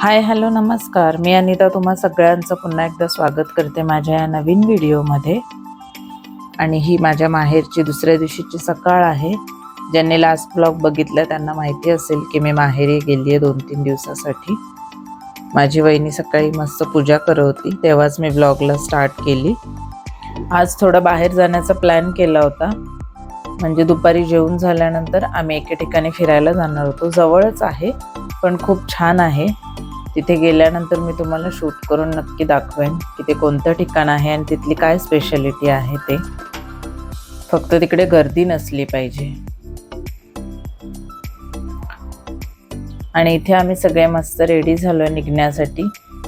Hi hello नमस्कार. मी अनिता तुम्हा सगळ्यांचं पुन्हा एकदा स्वागत करते माझ्या या नवीन व्हिडिओमध्ये. आणि ही माझ्या माहेरची दुसऱ्या दिवशीची सकाळ आहे. ज्यांनी लास्ट ब्लॉग बघितला त्यांना माहिती असेल की मी माहेरी गेली आहे दोन तीन दिवसासाठी. माझी वहिनी सकाळी मस्त पूजा करत होती तेव्हाच मी ब्लॉगला स्टार्ट केली. आज थोडं बाहेर जाण्याचा प्लॅन केला होता. म्हणजे दुपारी जेवून झाल्यानंतर आम्ही एके ठिकाणी फिरायला जाणार होतो. जवळच आहे पण खूप छान आहे. तिथे गेल्यानंतर मी तुम्हाला शूट करून नक्की दाखवेन की ते कोणतं ठिकाण आहे आणि तिथली काय स्पेशालिटी आहे ते. फक्त तिकडे गर्दी नसली पाहिजे. आणि इथे आम्ही सगळे मस्त रेडी झालोय निघण्यासाठी.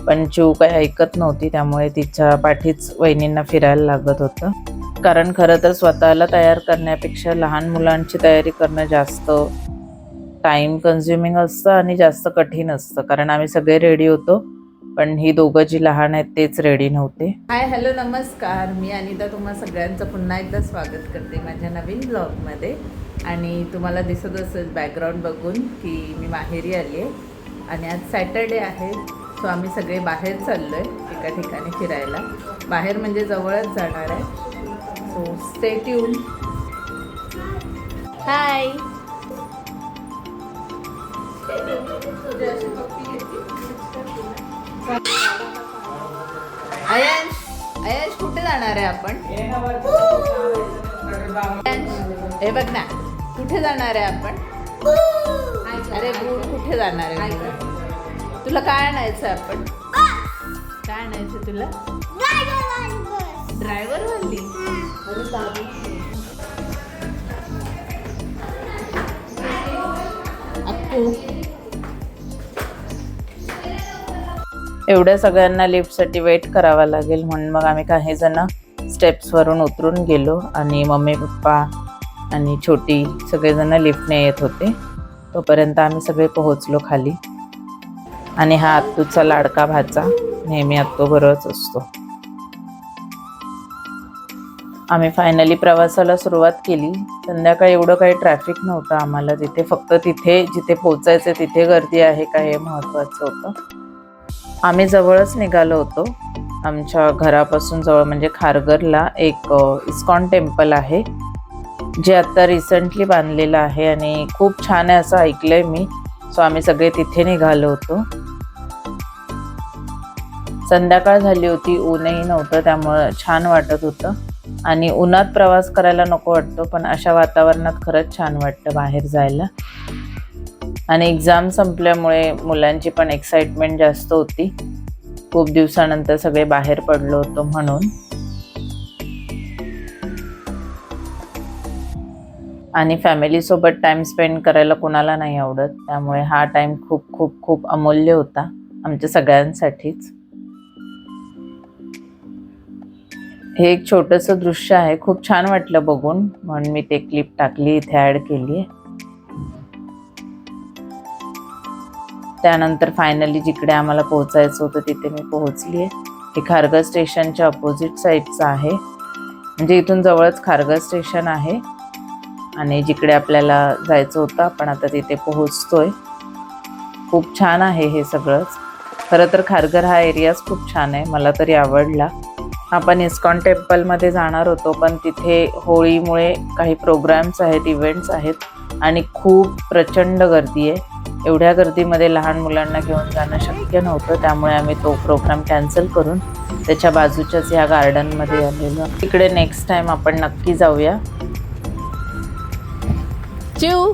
पण चिव काही ऐकत नव्हती त्यामुळे तिच्या पाठीच वहिनींना फिरायला लागत होतं. कारण खरं तर स्वतःला तयार करण्यापेक्षा लहान मुलांची तयारी करणं जास्त टाइम कन्झ्युमिंग असतं आणि जास्त कठीण असतं. कारण आम्ही सगळे रेडी होतो पण ही दोघं जी लहान आहेत तेच रेडी नव्हते. हाय हॅलो नमस्कार. मी अनिता तुम्हा सगळ्यांचं पुन्हा एकदा स्वागत करते माझ्या नवीन ब्लॉगमध्ये आणि तुम्हाला दिसत असेल बॅकग्राऊंड बघून की मी माहेरी आली आहे आणि आज सॅटर्डे आहे सो आम्ही सगळे बाहेर चाललो आहे एका ठिकाणी फिरायला. बाहेर म्हणजे जवळच जाणार आहे. सो स्टेट येऊन हाय अयश अयश कुठे जाणार आहे आपण? हे बघ ना कुठे जाणार आहे आपण? अरे गुड कुठे जाणार आहे तुला काय आणायचं आपण? काय आणायचं तुला? ड्रायव्हर वाली? अक्कू एवढ्या सगळ्यांना लिफ्टसाठी वेट करावा लागेल म्हणून मग आम्ही काही जण स्टेप्सवरून उतरून गेलो आणि मम्मी पप्पा आणि छोटी सगळेजण लिफ्टने येत होते. तोपर्यंत आम्ही सगळे पोहोचलो खाली. आणि हा आत्तूचा लाडका भाचा नेहमी आत्तूबरोबरच असतो. आम्ही फायनली प्रवासाला सुरुवात केली. संध्याकाळी एवढं काही ट्रॅफिक नव्हतं आम्हाला. तिथे फक्त तिथे जिथे पोचायचं तिथे गर्दी आहे का हे महत्त्वाचं होतं. आम्ही जवळच निघालो होतो. आमच्या घरापासून जवळ म्हणजे खारघरला एक इस्कॉन टेम्पल आहे. जे आत्ता रिसेंटली बांधलेलं आहे आणि खूप छान आहे असं ऐकलं आहे मी. सो आम्ही सगळे तिथे निघालो होतो. संध्याकाळ झाली होती ऊनही नव्हतं त्यामुळं छान वाटत होतं. आणि उन्हात प्रवास करायला नको वाटतो पण अशा वातावरणात खरंच छान वाटतं बाहेर जायला. आणि एक्झाम संपल्यामुळे मुलांची पण एक्साइटमेंट जास्त होती. खूप दिवसानंतर सगळे बाहेर पडलो होतो म्हणून. आणि फॅमिलीसोबत टाईम टाइम स्पेंड करायला कोणाला नाही आवडत. त्यामुळे हा टाइम खूप खूप खूप अमूल्य होता आमच्या सगळ्यांसाठीच. हे एक छोटंसं दृश्य आहे. खूप छान वाटलं बघून. म्हणून मी ते क्लिप टाकली इथे ॲड केली आहे त्यानंतर फायनली जिकडे आम्हाला पोहोचायचं होतं तिथे मी पोहोचली आहे हे खारघर स्टेशनच्या अपोजिट साईडचं आहे. म्हणजे इथून जवळच खारघर स्टेशन आहे. आणि जिकडे आपल्याला जायचं होतं आपण आता तिथे पोहोचतोय. खूप छान आहे हे सगळंच. खरं तर खारघर हा एरियाच खूप छान आहे मला तरी आवडला. आपण इस्कॉन टेम्पलमध्ये जाणार होतो पण तिथे होळीमुळे काही प्रोग्राम्स आहेत इव्हेंट्स आहेत आणि खूप प्रचंड गर्दी आहे. एवढ्या गर्दीमध्ये लहान मुलांना घेऊन जाणं शक्य नव्हतं. त्यामुळे आम्ही तो प्रोग्राम कॅन्सल करून त्याच्या बाजूच्याच ह्या गार्डनमध्ये आलेलो. तिकडे नेक्स्ट टाइम आपण नक्की जाऊया. चिव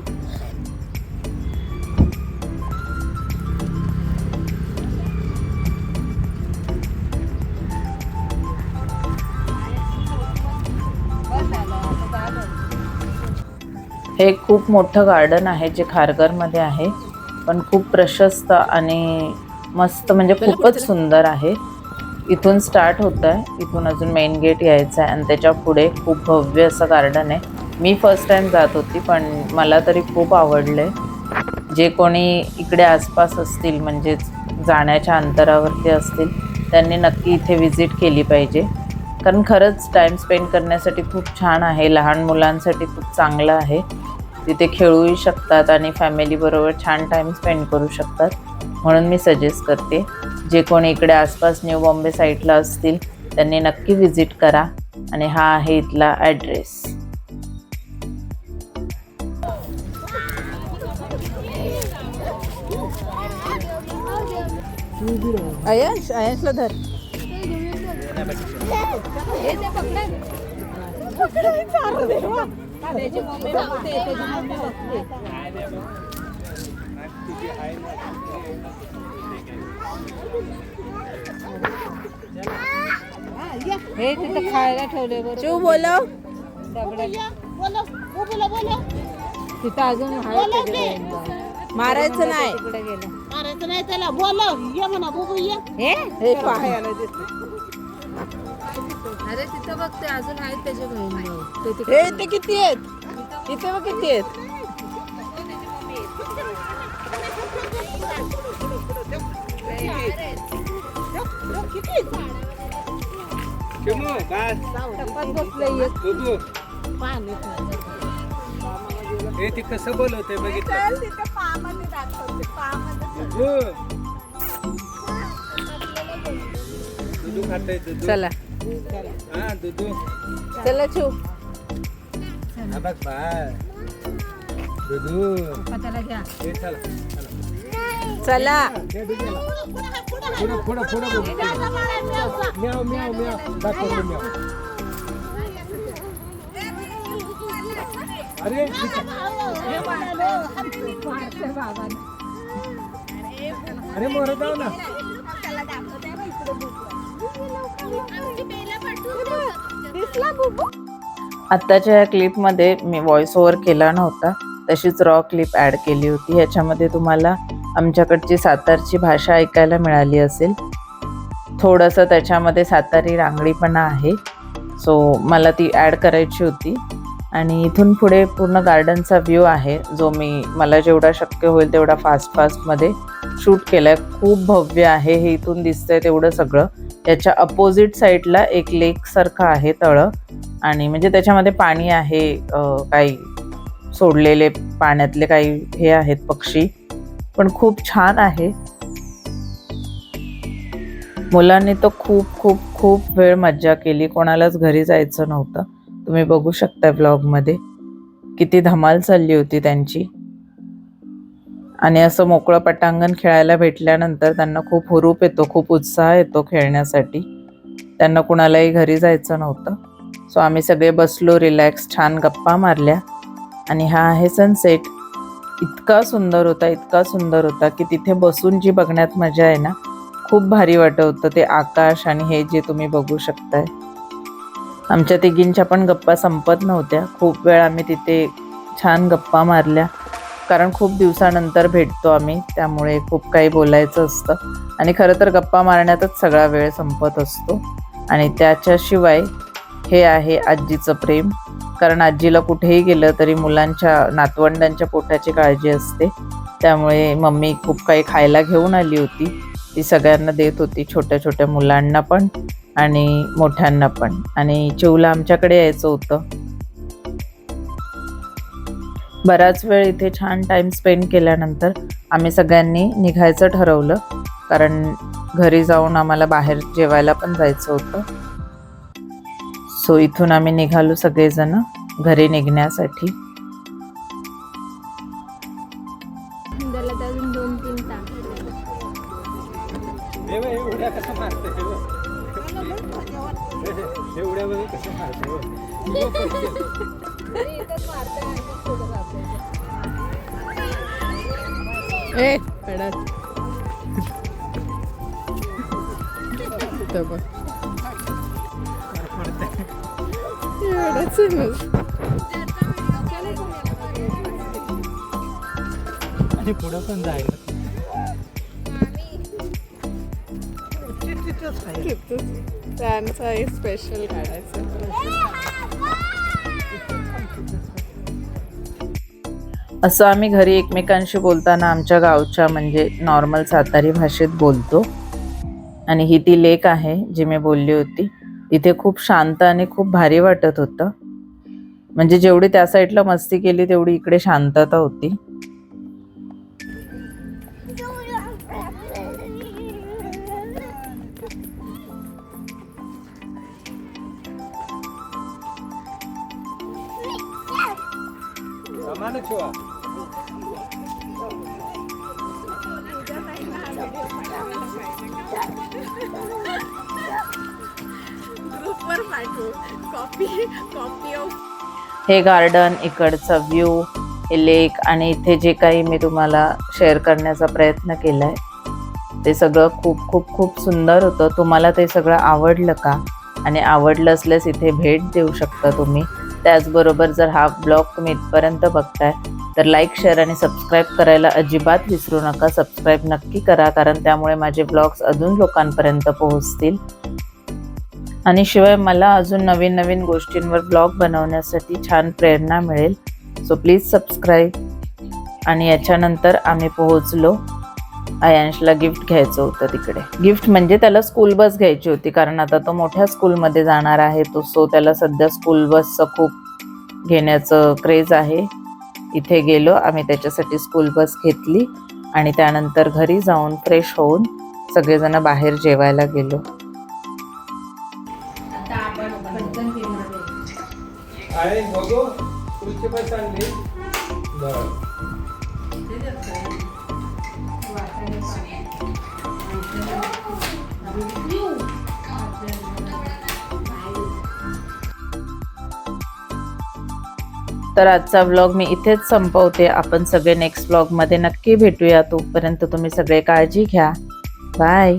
हे खूप मोठं गार्डन आहे जे खारघरमध्ये आहे. पण खूप प्रशस्त आणि मस्त म्हणजे खूपच सुंदर आहे. इथून स्टार्ट होत आहे इथून अजून मेन गेट यायचं आहे. आणि त्याच्या पुढे खूप भव्य असं गार्डन आहे. मी फर्स्ट टाइम जात होती पण मला तरी खूप आवडले जे कोणी इकडे आसपास असतील म्हणजेच जाण्याच्या अंतरावरती असतील त्यांनी नक्की इथे व्हिजिट केली पाहिजे. कारण खरंच टाईम स्पेंड करण्यासाठी खूप छान आहे. लहान मुलांसाठी खूप चांगलं आहे. तिथे खेळूही शकतात आणि फॅमिलीबरोबर छान टाईम स्पेंड करू शकतात. म्हणून मी सजेस्ट करते जे कोणी इकडे आसपास न्यू बॉम्बे साईडला असतील त्यांनी नक्की व्हिजिट करा आणि हा आहे इथला ॲड्रेस आयश आयशला धर. हे तिथं खायला ठेवले चू बोलव तिथं अजून. मारायचं नाही. तिकडे गेलं. मारायचं नाही त्याला. बोलव ये म्हणा बघू ये. हे? हे पाहायला अरे तिथं बघ ते अजून आहेत त्याचे बहीण हे ते किती आहेत? इथे बघ किती आहेत. टप्प्यात बसले एक हे ती कसं बोलवते बघितलं? दुधू दुधू खाते दुधू. चला. हा दुधू चला छू हा बघ दुधू घ्या हे चला चला पुढं पुढं पुढं म्याव म्याव म्याव. दाखव म्याव. अरे. अरे मोर जाऊ ना. आत्ताच्या या क्लिपमध्ये मी व्हॉइस ओव्हर केला नव्हता. तशीच रॉ क्लिप ॲड केली होती. ह्याच्यामध्ये तुम्हाला आमच्याकडची सातारची भाषा ऐकायला मिळाली असेल. थोडंसं त्याच्यामध्ये सातारी रांगडीपणा आहे. सो मला ती ॲड करायची होती. आणि इथून पुढे पूर्ण गार्डनचा व्ह्यू आहे जो मी मला जेवढा शक्य होईल तेवढा फास्ट फास्टमध्ये शूट केला आहे खूप भव्य आहे हे इथून दिसतंय तेवढं सगळं. याच्या अपोजिट साईडला एक लेकसारखं आहे तळं. आणि म्हणजे त्याच्यामध्ये पाणी आहे काही सोडलेले पाण्यातले काही हे आहेत पक्षी. पण खूप छान आहे. मुलांनी तर खूप खूप खूप वेळ मज्जा केली. कोणालाच घरी जायचं नव्हतं. तुम्ही बघू शकता ब्लॉगमध्ये किती धमाल चालली होती त्यांची. आणि असं मोकळं पटांगण खेळायला भेटल्यानंतर त्यांना खूप हुरूप येतो खूप उत्साह येतो खेळण्यासाठी. त्यांना कुणालाही घरी जायचं नव्हतं. सो आम्ही सगळे बसलो रिलॅक्स छान गप्पा मारल्या. आणि हा आहे सनसेट इतका सुंदर होता इतका सुंदर होता की तिथे बसून जी बघण्यात मजा आहे ना खूप भारी वाटत होतं ते आकाश आणि हे जे तुम्ही बघू शकताय. आमच्या तिघींच्या पण गप्पा संपत नव्हत्या. खूप वेळ आम्ही तिथे छान गप्पा मारल्या. कारण खूप दिवसानंतर भेटतो आम्ही त्यामुळे खूप काही बोलायचं असतं. आणि खरं तर गप्पा मारण्यातच सगळा वेळ संपत असतो. आणि त्याच्याशिवाय हे आहे आजीचं प्रेम. कारण आजीला कुठेही गेलं तरी मुलांच्या नातवंडांच्या पोटाची काळजी असते. त्यामुळे मम्मी खूप काही खायला घेऊन आली होती. ती सगळ्यांना देत होती छोट्या छोट्या मुलांना पण आणि मोठ्यांना पण. आणि चिवला आमच्याकडे यायचं होतं. बराच वेळ इथे छान टाइम स्पेंड केल्यानंतर आम्ही सगळ्यांनी निघायचं ठरवलं. कारण घरी जाऊन आम्हाला बाहेर जेवायला पण जायचं होतं. सो इथून आम्ही निघालो सगळेजण घरी निघण्यासाठी. तिथं बघ एवढंच. आणि पुढं पण जायला. त्यांचा स्पेशल काढायचं. असं आम्ही घरी एकमेकांशी बोलताना आमच्या गावच्या म्हणजे नॉर्मल सातारी भाषेत बोलतो. आणि ही ती लेक आहे जी मी बोलली होती. तिथे खूप शांत आणि खूप भारी वाटत होतं. म्हणजे जेवढी त्या साईडला मस्ती केली तेवढी इकडे शांतता होती. ठेवा हे गार्डन इकडचा व्ह्यू हे लेक आणि इथे जे काही मी तुम्हाला शेअर करण्याचा प्रयत्न केलाय ते सगळं खूप खूप खूप सुंदर होतं. तुम्हाला ते सगळं आवडलं का? आणि आवडलं असल्यास इथे भेट देऊ शकता तुम्ही. त्याचबरोबर जर हा ब्लॉग तुम्ही इथपर्यंत बघताय तर लाईक शेअर आणि सबस्क्राईब करायला अजिबात विसरू नका. सबस्क्राईब नक्की करा कारण त्यामुळे माझे ब्लॉग्स अजून लोकांपर्यंत पोहोचतील. आणि शिवाय मला अजून नवीन नवीन गोष्टींवर ब्लॉग बनवण्यासाठी छान प्रेरणा मिळेल. सो प्लीज सबस्क्राईब आणि याच्यानंतर आम्ही पोहोचलो. आयांशला गिफ्ट घ्यायचं होतं तिकडे. गिफ्ट म्हणजे त्याला स्कूल बस घ्यायची होती कारण आता तो मोठ्या स्कूलमध्ये जाणार आहे तो सो त्याला सध्या स्कूल बसचं खूप घेण्याचं क्रेज आहे. इथे गेलो आम्ही त्याच्यासाठी स्कूल बस घेतली आणि त्यानंतर घरी जाऊन फ्रेश होऊन सगळेजण बाहेर जेवायला गेलो. आहे. तर आजचा व्लॉग मी इथेच संपवते. आपण सगळे नेक्स्ट व्लॉगमध्ये नक्की भेटूया तोपर्यंत तुम्ही सगळे काळजी घ्या. बाय